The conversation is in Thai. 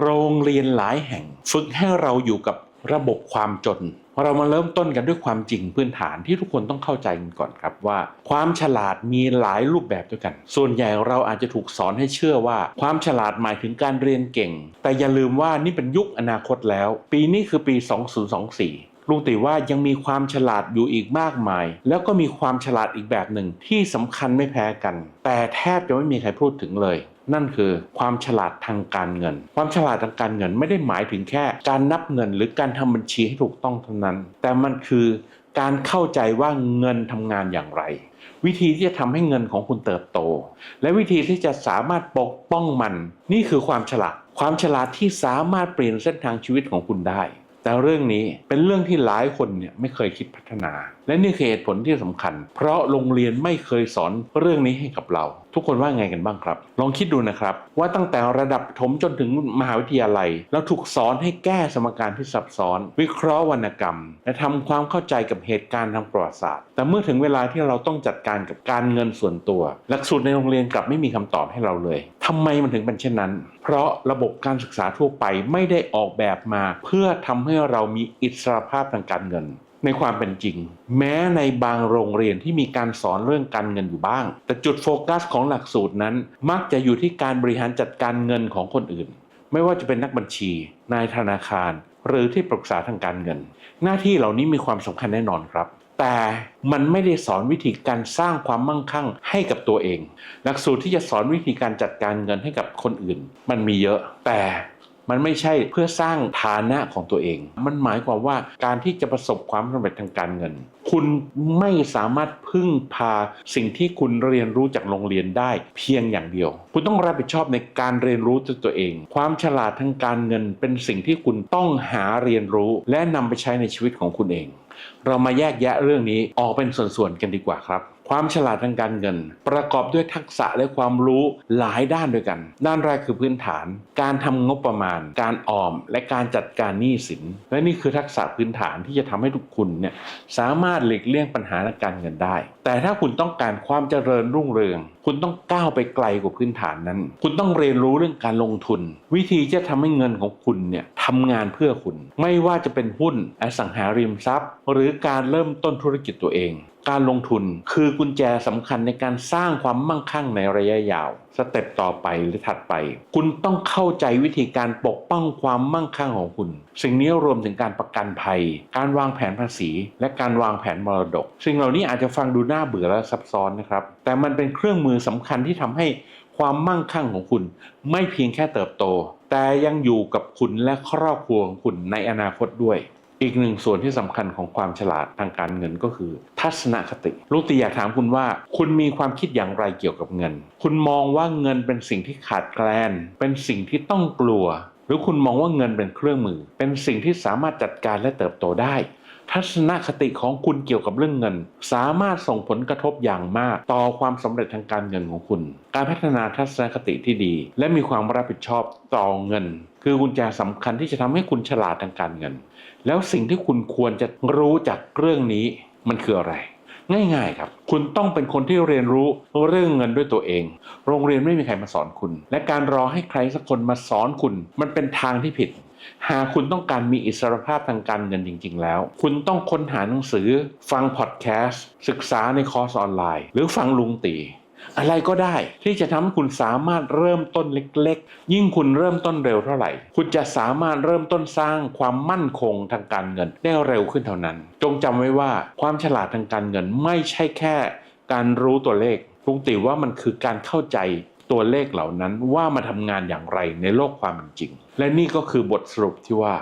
โรงเรียนหลายแห่ง ฝึกให้เราอยู่กับระบบความจน เรามาเริ่มต้นกันด้วยความจริงพื้นฐานที่ทุกคนต้องเข้าใจกันก่อนครับว่า ความฉลาดมีหลายรูปแบบด้วยกัน ส่วนใหญ่เราอาจจะถูกสอนให้เชื่อว่า ความฉลาดหมายถึงการเรียนเก่ง แต่อย่าลืมว่านี่เป็นยุคอนาคตแล้ว ปีนี้คือปี 2024 ลุงติว่ายังมีความฉลาดอยู่อีกมากมาย แล้วก็มีความฉลาดอีกแบบหนึ่งที่สำคัญไม่แพ้กัน แต่แทบจะไม่มีใครพูดถึงเลย นั่นคือความฉลาดทางการเงิน ความฉลาดทางการเงินไม่ได้หมายถึงแค่การนับเงินหรือการทำบัญชีให้ถูกต้องเท่านั้น แต่มันคือการเข้าใจว่าเงินทำงานอย่างไร วิธีที่จะทำให้เงินของคุณเติบโต และวิธีที่จะสามารถปกป้องมัน นี่คือความฉลาด ความฉลาดที่สามารถเปลี่ยนเส้นทางชีวิตของคุณได้ แต่เรื่องนี้เป็นเรื่องที่หลายคนเนี่ยไม่เคยคิดพัฒนา และนี่คือเหตุผลที่สำคัญ เพราะโรงเรียนไม่เคยสอนเรื่องนี้ให้กับเรา ทุกคนว่าไงกันบ้างครับ ลองคิดดูนะครับ ว่าตั้งแต่ระดับถมจนถึงมหาวิทยาลัย เราถูกสอนให้แก้สมการที่ซับซ้อน วิเคราะห์วรรณกรรม และทำความเข้าใจกับเหตุการณ์ทางประวัติศาสตร์ แต่เมื่อถึงเวลาที่เราต้องจัดการกับการเงินส่วนตัว หลักสูตรในโรงเรียนกลับไม่มีคำตอบให้เราเลย ทำไมมันถึงเป็นเช่นนั้น เพราะระบบการศึกษาทั่วไปไม่ได้ออกแบบมา เพื่อทำให้เรามีอิสรภาพทางการเงิน ในความเป็นจริง แม้ในบางโรงเรียนที่มีการสอนเรื่องการเงินอยู่บ้าง แต่จุดโฟกัสของหลักสูตรนั้น มักจะอยู่ที่การบริหารจัดการเงินของคนอื่น ไม่ว่าจะเป็นนักบัญชี นายธนาคาร หรือที่ปรึกษาทางการเงิน หน้าที่เหล่านี้มีความสำคัญแน่นอนครับ แต่มันไม่ได้สอนวิธีการสร้างความมั่งคั่งให้กับตัวเอง หลักสูตรที่จะสอนวิธีการจัดการเงินให้กับคนอื่น มันมีเยอะ แต่ มันไม่ใช่เพื่อสร้างฐานะของตัวเอง มันหมายความว่าการที่จะประสบความสำเร็จทางการเงิน คุณไม่สามารถพึ่งพาสิ่งที่คุณเรียนรู้จากโรงเรียนได้เพียงอย่างเดียว คุณต้องรับผิดชอบในการเรียนรู้ด้วตัวเอง ความฉลาดทางการเงินเป็นสิ่งที่คุณต้องหาเรียนรู้ และนำไปใช้ในชีวิตของคุณเอง เรามาแยกแยะเรื่องนี้ออกเป็นส่วนๆกันดีกว่าครับ ความฉลาดทางการเงิน ประกอบด้วยทักษะและความรู้หลายด้านด้วยกัน ด้านแรกคือพื้นฐาน การทำงบประมาณ การออม และการจัดการหนี้สิน และนี่คือทักษะพื้นฐานที่จะทำให้ทุกคุณเนี่ยสามารถหลีกเลี่ยงปัญหาทางการเงินได้ แต่ถ้าคุณต้องการความเจริญรุ่งเรือง คุณต้องก้าวไปไกลกว่าพื้นฐานนั้น คุณต้องเรียนรู้เรื่องการลงทุน วิธีจะทำให้เงินของคุณเนี่ยทำงานเพื่อคุณ ไม่ว่าจะเป็นหุ้นอสังหาริมทรัพย์ หรือการเริ่มต้นธุรกิจตัวเอง การลงทุนคือกุญแจสำคัญในการสร้างความมั่งคั่งในระยะยาว สเต็ปต่อไปหรือถัดไป คุณต้องเข้าใจวิธีการปกป้องความมั่งคั่งของคุณ สิ่งนี้รวมถึงการประกันภัย การวางแผนภาษี และการวางแผนมรดก สิ่งเหล่านี้อาจจะฟังดูน่าเบื่อและซับซ้อนนะครับ แต่มันเป็นเครื่องมือสำคัญที่ทำให้ความมั่งคั่งของคุณ ไม่เพียงแค่เติบโต แต่ยังอยู่กับคุณและครอบครัวของคุณในอนาคตด้วย อีกหนึ่งส่วนที่สำคัญของความฉลาดทางการเงินก็คือ ทัศนคติลูกตีอยากถามคุณว่า คุณมีความคิดอย่างไรเกี่ยวกับเงิน คุณมองว่าเงินเป็นสิ่งที่ขาดแคลน เป็นสิ่งที่ต้องกลัว หรือคุณมองว่าเงินเป็นเครื่องมือ เป็นสิ่งที่สามารถจัดการและเติบโตได้ ทัศนคติของคุณเกี่ยวกับเรื่องเงิน สามารถส่งผลกระทบอย่างมาก ต่อความสำเร็จทางการเงินของคุณ การพัฒนาทัศนคติที่ดี และมีความรับผิดชอบต่อเงิน คือกุญแจสำคัญที่จะทำให้คุณฉลาดทางการเงิน แล้วสิ่งที่คุณควรจะรู้จากเรื่องนี้มันคืออะไร ง่ายๆครับ คุณต้องเป็นคนที่เรียนรู้เรื่องเงินด้วยตัวเอง โรงเรียนไม่มีใครมาสอนคุณ และการรอให้ใครสักคนมาสอนคุณ มันเป็นทางที่ผิด หากคุณต้องการมีอิสรภาพทางการเงินจริง ๆ แล้ว คุณต้องค้นหาหนังสือ ฟังพอดแคสต์ศึกษาในคอร์สออนไลน์ หรือฟังลุงตี อะไรก็ได้ที่จะทำให้คุณสามารถเริ่มต้นเล็กๆ ยิ่งคุณเริ่มต้นเร็วเท่าไหร่ คุณจะสามารถเริ่มต้นสร้างความมั่นคงทางการเงินได้เร็วขึ้นเท่านั้น จงจำไว้ว่าความฉลาดทางการเงินไม่ใช่แค่การรู้ตัวเลขลุงติว่ามันคือการเข้าใจตัวเลขเหล่านั้นว่ามาทำงานอย่างไรในโลกความเป็นจริง และนี่ก็คือบทสรุปที่ว่า